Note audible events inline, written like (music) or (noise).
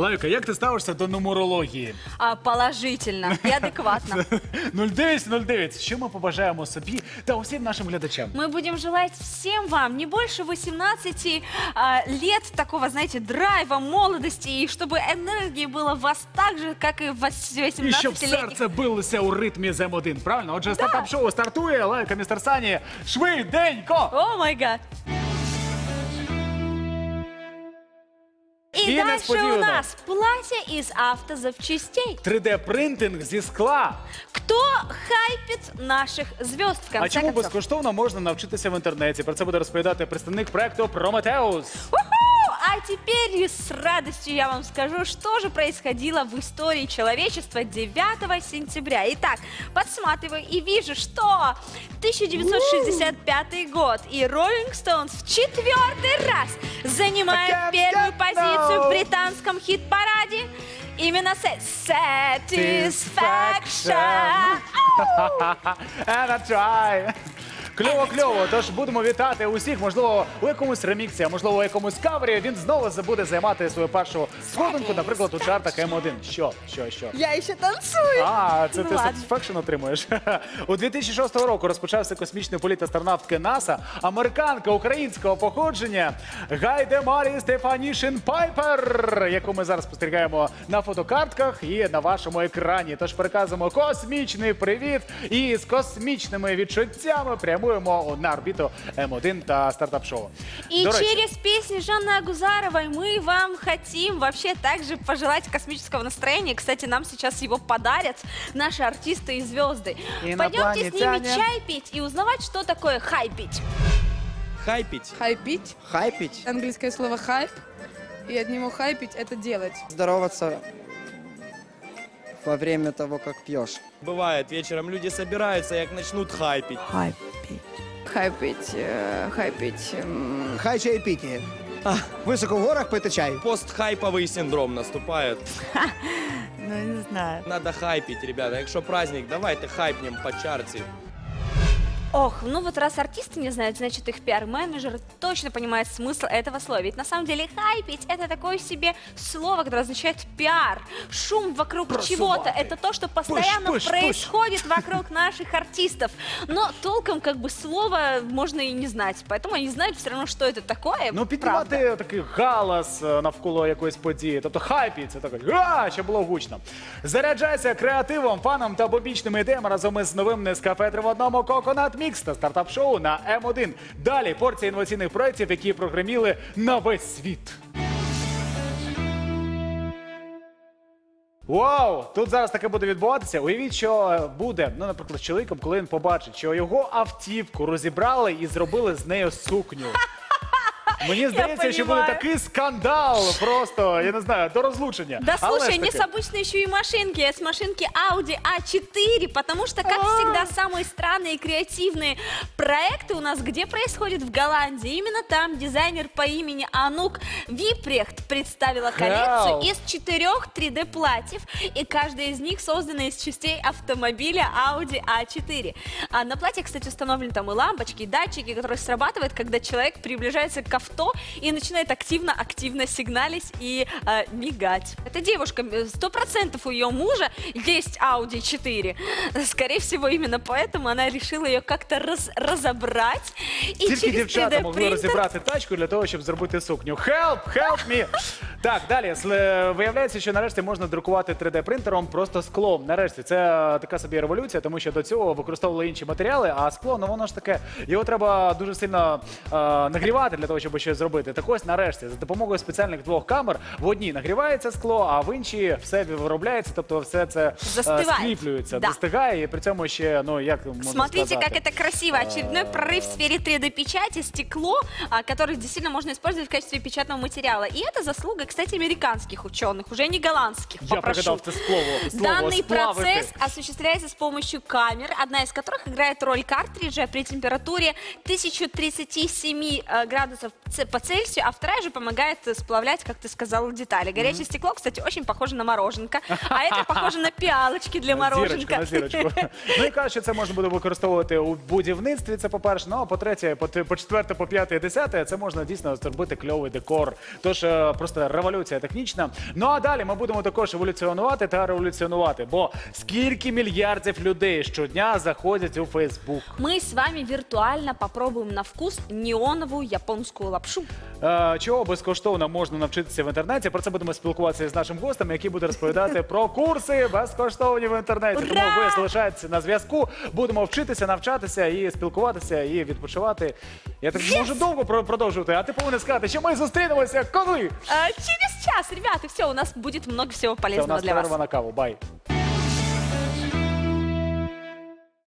Лайка, як ти ставишся до нумерології? А, положительно и адекватно. (laughs) 0909. Що ми побажаємо собі та усім нашим глядачам? Мы будем желать всем вам не больше 18 а, лет такого, знаете, драйва, молодости, и чтобы энергии было в вас так же, как и в І щоб 18-летних. серце билося у ритмі з М1, правильно? Отже, стартап-шоу стартує. Лайка, містер Сані, швиденько! О май гад! И, І дальше несподівано. у нас платье из автозапчастей. 3D-принтинг зі скла. Кто хайпит наших звезд, в А чому концов? безкоштовно можна навчитися в інтернеті? Про це буде розповідати представник проекту Прометеус. Уху! А теперь с радостью я вам скажу, что же происходило в истории человечества 9 сентября. Итак, подсматриваю и вижу, что 1965 год и Rolling Stones в четвертый раз can't первую позицию в британском хит-параде. Именно с Satisfaction. (laughs) And I try. Кльово, кльово. Тож будемо вітати усіх. Можливо, у якомусь реміксі, а можливо, у якомусь кавері він знову буде займати свою першу сходинку, наприклад, у чартах М1. Що? Що, що? Я еще танцую. А, це Ну ти ладно. satisfaction отримуєш. (laughs) У 2006 року розпочався космічний політ астронавтки НАСА, американка українського походження Гайде Марі Стефанішин Пайпер, яку ми зараз спостерігаємо на фотокартках і на вашому екрані. Тож переказуємо космічний привіт і з космічними відчуттями прямуємо на орбіту М1 та стартап-шоу. И До речі, через песни Жанны Агузаровой мы вам хотим вообще также пожелать космического настроения. Кстати, нам сейчас его подарят наши артисты и звезды. Пойдемте с ними Инопланетяне. чай пить и узнавать, что такое хайпить. Хайпить. Хайпить. Хайпить, Английское слово хайп. И от него хайпить это делать. здороваться во время того, как пьешь. Бывает, вечером люди собираются, як начнут хайпить. Хайпить, э, хайпить. м, Хай чай піті. Високо в горах пити чай. Постхайповый синдром наступает. Ну, не знаю. Надо хайпить, ребята. Якщо праздник, давайте хайпнем по чарті. Ох, ну вот раз артисты не знают, значит их пиар-менеджер точно понимает смысл этого слова. Ведь на самом деле хайпить это такое себе слово, которое означает пиар, шум вокруг чего-то. Это то, что постоянно пуш, пуш. происходит вокруг наших артистов. Но толком как бы слова можно и не знать. Поэтому они знают все равно, что это такое. Ну, правда. піднімати такий галас е, навколо якоїсь події, тобто хайпі, це таке га, щоб було гучно. Заряджайся креативом, фаном та бобічними ідеями разом із новим Нескафе 3 в одному Coconut Mix та стартап-шоу на М1. Далі порція інноваційних проєктів, які прогреміли на весь світ. Вау! Тут зараз таке буде відбуватися. Уявіть, що е, буде, ну, наприклад, чоловіком, коли він побачить, що його автівку розібрали і зробили з нею сукню. Мені здається, що буде понімаю. такий скандал просто, я не знаю, до розлучення. Да Але ж слушай, не таки. с обычной еще и машинки, а с машинки Audi A4, потому что, как всегда, самые странные и креативные проекты у нас где происходят? В Голландии. Именно там дизайнер по имени Анук Випрехт представила коллекцию Хау. из четырех 3D-платьев, и каждая из них создана из частей автомобиля Audi A4. А на платье, кстати, установлены там и лампочки, и датчики, которые срабатывают, когда человек приближается к авто и начинает активно-активно сигналить и э, мигать. Эта девушка, э, сто процентов у ее мужа есть Audi 4. Скорее всего, именно поэтому она решила ее как-то раз- разобрать. И Тільки через дівчата могли 3D-принтер розібрати тачку для того, щоб зробити сукню. Help, help me! Так, далі. Сле- Виявляється, що нарешті можна друкувати 3D-принтером просто склом. Нарешті це е, така собі революція, тому що до цього використовували інші матеріали, а скло, ну воно ж таке, його треба дуже сильно е, нагрівати для того, щоб щось зробити. Так ось нарешті, за допомогою спеціальних двох камер в одній нагрівається скло, а в іншій все виробляється, тобто все це е, Застиває. скріплюється, Да. достигає, і при цьому ще, ну як можна Смотрите, сказати? как это красиво. Очередной прорыв в сфере 3D-печати, стекло, а, которое действительно можно использовать в качестве печатного материала. И это заслуга, кстати, американских ученых, уже не голландских. Я попрошу. пригадав це слово. слово Данный «сплавити». процесс осуществляется с помощью камер, одна из которых играет роль картриджа при температуре 1037 э, градусов ц- по Цельсию, а вторая же помогает э, сплавлять, как ты сказала, детали. Горячее стекло, кстати, очень похоже на мороженка, (laughs) а это похоже на пиалочки для На зірочку, мороженка. на зірочку. (laughs) Ну і кажуть, що це можна буде використовувати у будівництві. Це по-перше. Ну а по-третє, по, по четверте, по п'яте і десяте, це можна дійсно зробити кльовий декор. Тож е, просто революція технічна. Ну а далі ми будемо також еволюціонувати та революціонувати. Бо скільки мільярдів людей щодня заходять у Фейсбук. Мы с вами виртуально попробуем на вкус неоновую японскую лапшу. Е, Чого безкоштовно можна навчитися в інтернеті? Про це будемо спілкуватися з нашим гостем, який буде розповідати (laughs) про курси безкоштовні в інтернеті. Тому Ура! ви залишайтеся на зв'язку. Будемо вчитися, навчатися і спілкуватися, і відпочивати. Я так можу довго про- продовжувати, а ти повинен сказати, що ми зустрінемося коли? Через час, ребята, все, у нас будет много всего Це у полезного нас для вас. на каву. Бай.